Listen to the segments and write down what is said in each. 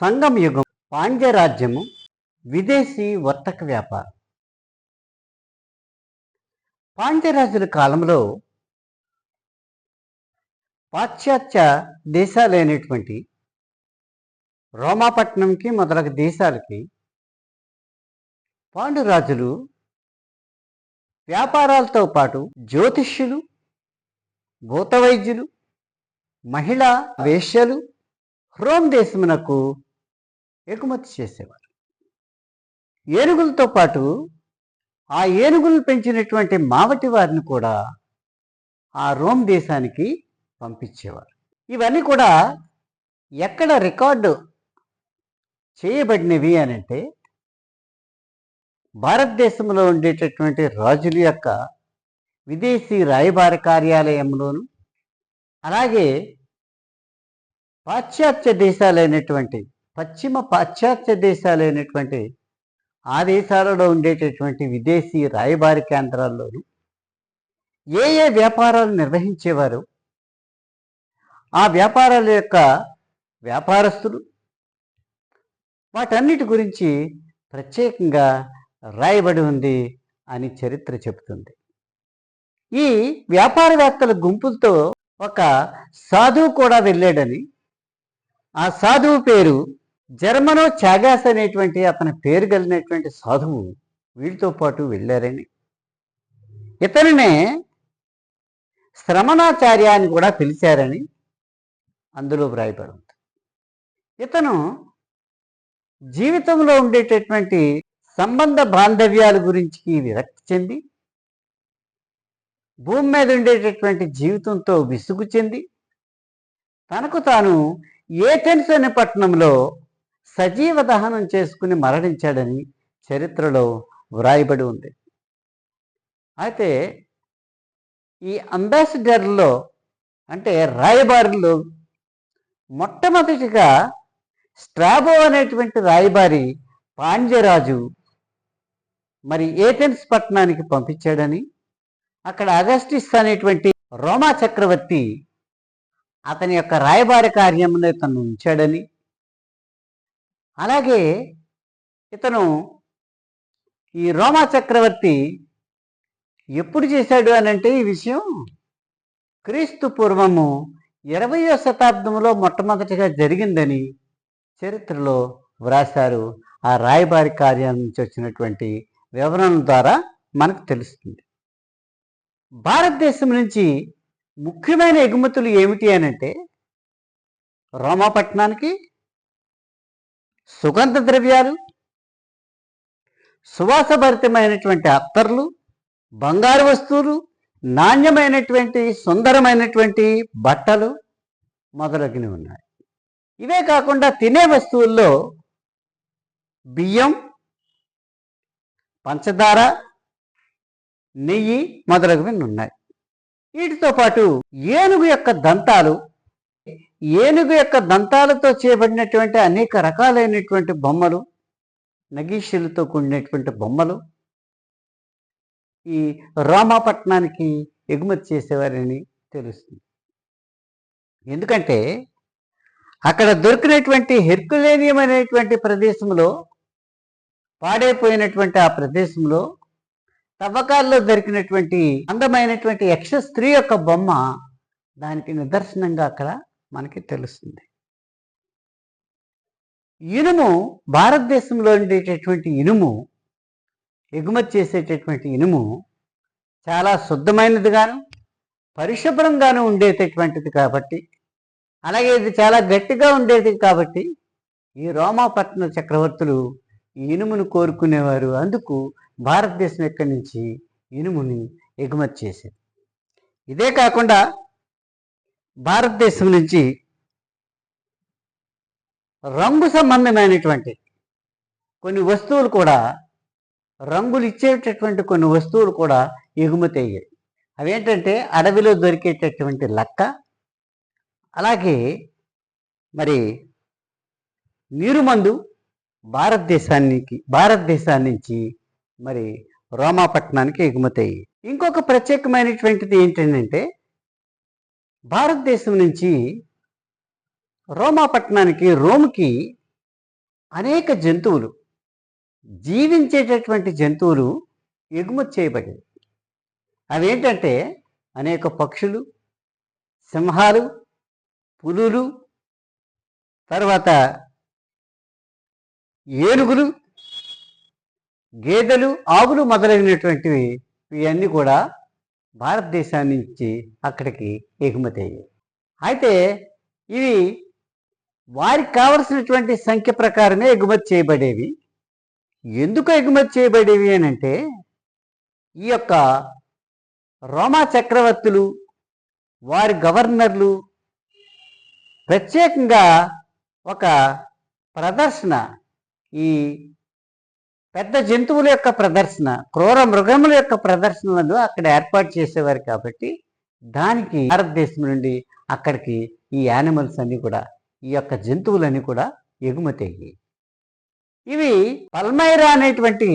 సంగం యుగం పాండ్యరాజ్యము విదేశీ వర్తక వ్యాపారం. పాండ్యరాజుల కాలంలో పాశ్చాత్య దేశాలైనటువంటి రోమాపట్నంకి మొదలగు దేశాలకి పాండురాజులు వ్యాపారాలతో పాటు జ్యోతిష్యులు భూతవైద్యులు మహిళా వేశ్యలు హ్రోమ్ దేశమునకు ఎగుమతి చేసేవారు. ఏనుగులతో పాటు ఆ ఏనుగులు పెంచినటువంటి మావటి వారిని కూడా ఆ రోమ్ దేశానికి పంపించేవారు. ఇవన్నీ కూడా ఎక్కడ రికార్డు చేయబడినవి అని అంటే భారతదేశంలో ఉండేటటువంటి రాజుల యొక్క విదేశీ రాయబార కార్యాలయంలోను అలాగే పాశ్చాత్య దేశాలైనటువంటి పశ్చిమ పాశ్చాత్య దేశాలైనటువంటి ఆ దేశాలలో ఉండేటటువంటి విదేశీ రాయబారి కేంద్రాల్లోనూ ఏ ఏ వ్యాపారాలు నిర్వహించేవారు? ఆ వ్యాపారాల యొక్క వ్యాపారస్తులు? వాటన్నిటి గురించి ప్రత్యేకంగా రాయబడి ఉంది అని చరిత్ర చెబుతుంది. ఈ వ్యాపారవేత్తల గుంపులతో ఒక సాధువు కూడా వెళ్ళాడని ఆ సాధువు పేరు జర్మనో చాగాస్ అనేటువంటి అతని పేరు కలిగినటువంటి సాధువు వీటితో పాటు వెళ్ళారని. ఇతనినే శ్రమణాచార్య అని కూడా పిలిచారని అందులో వ్రాయబడింది. ఇతను జీవితంలో ఉండేటటువంటి సంబంధ బాంధవ్యాల గురించి విరక్తి చెంది భూమి మీద ఉండేటటువంటి జీవితంతో విసుగు చెంది తనకు తాను ఏథెన్స్ అనే పట్టణంలో సజీవ దహనం చేసుకుని మరణించాడని చరిత్రలో వ్రాయబడి ఉంది. అయితే ఈ అంబాసిడర్లో అంటే రాయబారిలో మొట్టమొదటిగా స్ట్రాబో అనేటువంటి రాయబారి పాండ్యరాజు మరి ఏథెన్స్ పట్టణానికి పంపించాడని అక్కడ అగస్టిస్ అనేటువంటి రోమా చక్రవర్తి అతని యొక్క రాయబారి కార్యంలో తను ఉంచాడని అలాగే ఇతను ఈ రోమా చక్రవర్తి ఎప్పుడు చేశాడు అని అంటే ఈ విషయం క్రీస్తు పూర్వము ఇరవయో శతాబ్దంలో మొట్టమొదటిగా జరిగిందని చరిత్రలో వ్రాశారు. ఆ రాయబారి కార్యం నుంచి వచ్చినటువంటి వివరణ ద్వారా మనకు తెలుస్తుంది. భారతదేశం నుంచి ముఖ్యమైన ఎగుమతులు ఏమిటి అని అంటే రోమాపట్నానికి సుగంధ ద్రవ్యాలు సువాసభరితమైనటువంటి అత్తర్లు బంగారు వస్తువులు నాణ్యమైనటువంటి సుందరమైనటువంటి బట్టలు మొదలగినవి ఉన్నాయి. ఇవే కాకుండా తినే వస్తువుల్లో బియ్యం పంచదార నెయ్యి మొదలగునవి ఉన్నాయి. వీటితో పాటు ఏనుగు యొక్క దంతాలు ఏనుగు యొక్క దంతాలతో చేయబడినటువంటి అనేక రకాలైనటువంటి బొమ్మలు నగీషులతో కూడినటువంటి బొమ్మలు. ఈ రామాపట్నానికి ఎగుమతి చేసేవారని తెలుస్తుంది. ఎందుకంటే అక్కడ దొరికినటువంటి హెర్కులేనియం అనేటువంటి ప్రదేశంలో పాడైపోయినటువంటి ఆ ప్రదేశంలో తవ్వకాల్లో దొరికినటువంటి అందమైనటువంటి యక్ష స్త్రీ యొక్క బొమ్మ దానికి నిదర్శనంగా అక్కడ మనకి తెలుస్తుంది. ఇనుము భారతదేశంలో ఉండేటటువంటి ఇనుము ఎగుమతి చేసేటటువంటి ఇనుము చాలా శుద్ధమైనదిగాను పరిశుభ్రంగాను ఉండేటటువంటిది కాబట్టి అలాగే ఇది చాలా గట్టిగా ఉండేది కాబట్టి ఈ రోమాపట్న చక్రవర్తులు ఈ ఇనుమును కోరుకునేవారు. అందుకు భారతదేశం ఎక్కడి నుంచి ఇనుముని ఎగుమతి చేసేది. ఇదే కాకుండా భారతదేశం నుంచి రంగు సంబంధమైనటువంటి కొన్ని వస్తువులు కూడా రంగులు ఇచ్చేటటువంటి కొన్ని వస్తువులు కూడా ఎగుమతి అయ్యాయి. అవేంటంటే అడవిలో దొరికేటటువంటి లక్క అలాగే మరి నీరుమందు భారతదేశానికి భారతదేశాన్ని నుంచి మరి రోమాపట్నానికి ఎగుమతి అయ్యాయి. ఇంకొక ప్రత్యేకమైనటువంటిది ఏంటంటే భారతదేశం నుంచి రోమాపట్నానికి రోమ్కి అనేక జంతువులు జీవించేటటువంటి జంతువులు ఎగుమతి చేయబడ్డాయి. అవేంటంటే అనేక పక్షులు సింహాలు పులులు తర్వాత ఏనుగులు గేదెలు ఆవులు మొదలైనటువంటివి ఇవన్నీ కూడా భారతదేశం నుంచి అక్కడికి ఎగుమతి అయ్యాయి. అయితే ఇవి వారికి కావలసినటువంటి సంఖ్య ప్రకారమే ఎగుమతి చేయబడేవి. ఎందుకు ఎగుమతి చేయబడేవి అని అంటే ఈ యొక్క రోమా చక్రవర్తులు వారి గవర్నర్లు ప్రత్యేకంగా ఒక ప్రదర్శన ఈ పెద్ద జంతువుల యొక్క ప్రదర్శన క్రూర మృగముల యొక్క ప్రదర్శనలను అక్కడ ఏర్పాటు చేసేవారు కాబట్టి దానికి భారతదేశం నుండి అక్కడికి ఈ యానిమల్స్ అన్ని కూడా ఈ యొక్క జంతువులన్నీ కూడా ఎగుమతి అయ్యాయి ఇవి పల్మైరా అనేటువంటి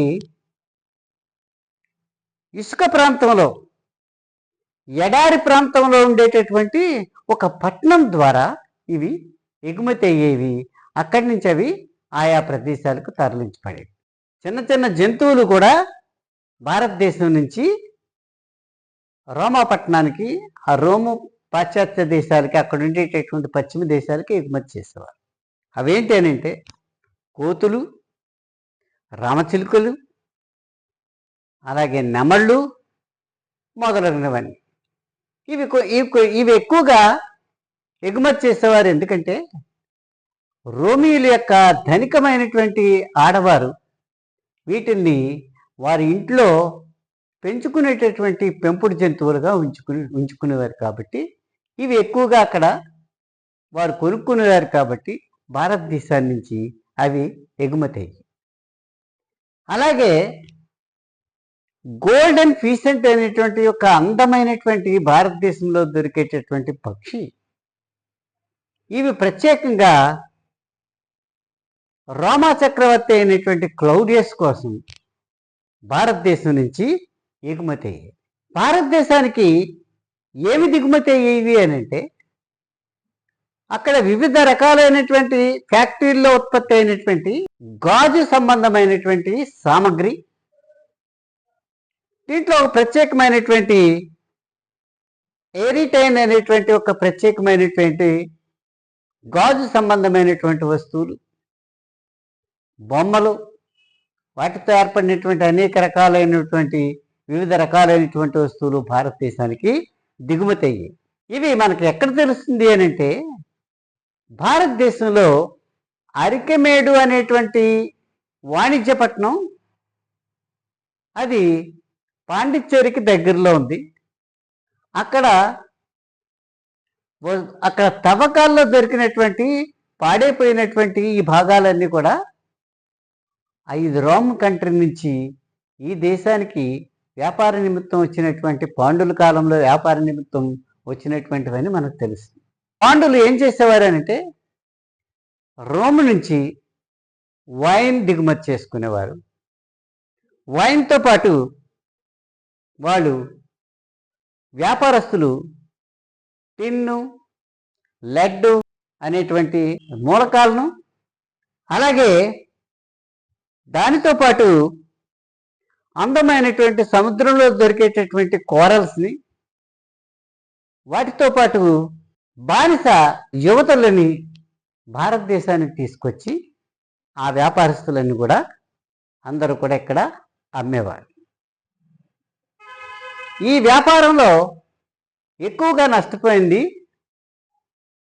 ఇసుక ప్రాంతంలో ఎడారి ప్రాంతంలో ఉండేటటువంటి ఒక పట్టణం ద్వారా ఇవి ఎగుమతి అయ్యేవి అక్కడి నుంచి అవి ఆయా ప్రదేశాలకు తరలించబడేవి. చిన్న చిన్న జంతువులు కూడా భారతదేశం నుంచి రోమాపట్నానికి ఆ రోము పాశ్చాత్య దేశాలకి అక్కడ ఉండేటటువంటి పశ్చిమ దేశాలకి ఎగుమతి చేసేవారు. అవేంటి అని అంటే కోతులు రామచిలుకలు అలాగే నెమళ్ళు మొదలైనవన్నీ. ఇవి ఇవి ఇవి ఎక్కువగా ఎగుమతి చేసేవారు ఎందుకంటే రోమియుల యొక్క ధనికమైనటువంటి ఆడవారు వీటిని వారి ఇంట్లో పెంచుకునేటటువంటి పెంపుడు జంతువులుగా ఉంచుకుని ఉంచుకునేవారు కాబట్టి ఇవి ఎక్కువగా అక్కడ వారు కొనుక్కునేవారు కాబట్టి భారతదేశాన్ని నుంచి అవి ఎగుమతి అయ్యాయి అలాగే గోల్డెన్ ఫీసెంట్ అనేటువంటి ఒక అందమైనటువంటి భారతదేశంలో దొరికేటటువంటి పక్షి. ఇవి ప్రత్యేకంగా రోమా చక్రవర్తి అయినటువంటి క్లౌడియస్ కోసం భారతదేశం నుంచి ఎగుమతి అయ్యాయి. భారతదేశానికి ఏమి దిగుమతి అయ్యేవి అని అంటే అక్కడ వివిధ రకాలైనటువంటి ఫ్యాక్టరీల్లో ఉత్పత్తి అయినటువంటి గాజు సంబంధమైనటువంటి సామగ్రి దీంట్లో ఒక ప్రత్యేకమైనటువంటి ఎరిటైన్ అనేటువంటి ఒక ప్రత్యేకమైనటువంటి గాజు సంబంధమైనటువంటి వస్తువులు బొమ్మలు వాటితో ఏర్పడినటువంటి అనేక రకాలైనటువంటి వివిధ రకాలైనటువంటి వస్తువులు భారతదేశానికి దిగుమతి అయ్యాయి. ఇవి మనకు ఎక్కడ తెలుస్తుంది అని అంటే భారతదేశంలో అరికెమేడు అనేటువంటి వాణిజ్య పట్టణం అది పాండిచ్చేరికి దగ్గరలో ఉంది. అక్కడ అక్కడ తవ్వకాల్లో దొరికినటువంటి పాడైపోయినటువంటి ఈ భాగాలన్నీ కూడా ఐదు రోమ్ కంట్రీ నుంచి ఈ దేశానికి వ్యాపార నిమిత్తం వచ్చినటువంటి పాండుల కాలంలో వ్యాపార నిమిత్తం వచ్చినటువంటివని మనకు తెలుసు. పాండులు ఏం చేసేవారు అంటే రోమ్ నుంచి వైన్ దిగుమతి చేసుకునేవారు. వైన్తో పాటు వాళ్ళు వ్యాపారస్తులు టిన్ను లెడ్ అనేటువంటి మూలకాలను అలాగే దానితో పాటు అందమైనటువంటి సముద్రంలో దొరికేటటువంటి కోరల్స్ని వాటితో పాటు బానిస యువతలని భారతదేశానికి తీసుకొచ్చి ఆ వ్యాపారస్తులన్నీ కూడా అందరూ కూడా ఇక్కడ అమ్మేవారు. ఈ వ్యాపారంలో ఎక్కువగా నష్టపోయింది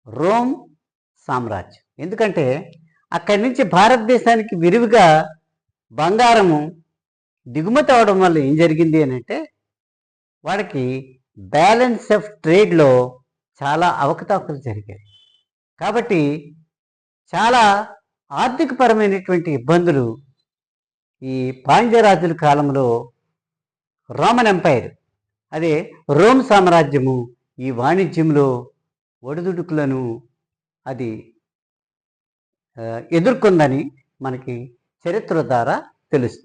రోమ్ సామ్రాజ్యం. ఎందుకంటే అక్కడి నుంచి భారతదేశానికి విరివిగా బంగారము దిగుమతి అవడం వల్ల ఏం జరిగింది అని అంటే వాడికి బ్యాలెన్స్ ఆఫ్ ట్రేడ్లో చాలా అవకతవకలు జరిగాయి. కాబట్టి చాలా ఆర్థికపరమైనటువంటి ఇబ్బందులు ఈ పాండ్యరాజుల కాలంలో రోమన్ ఎంపైర్ అదే రోమ్ సామ్రాజ్యము ఈ వాణిజ్యంలో ఒడిదుడుకులను అది ఎదుర్కొందని మనకి చరిత్ర ద్వారా తెలుస్తుంది.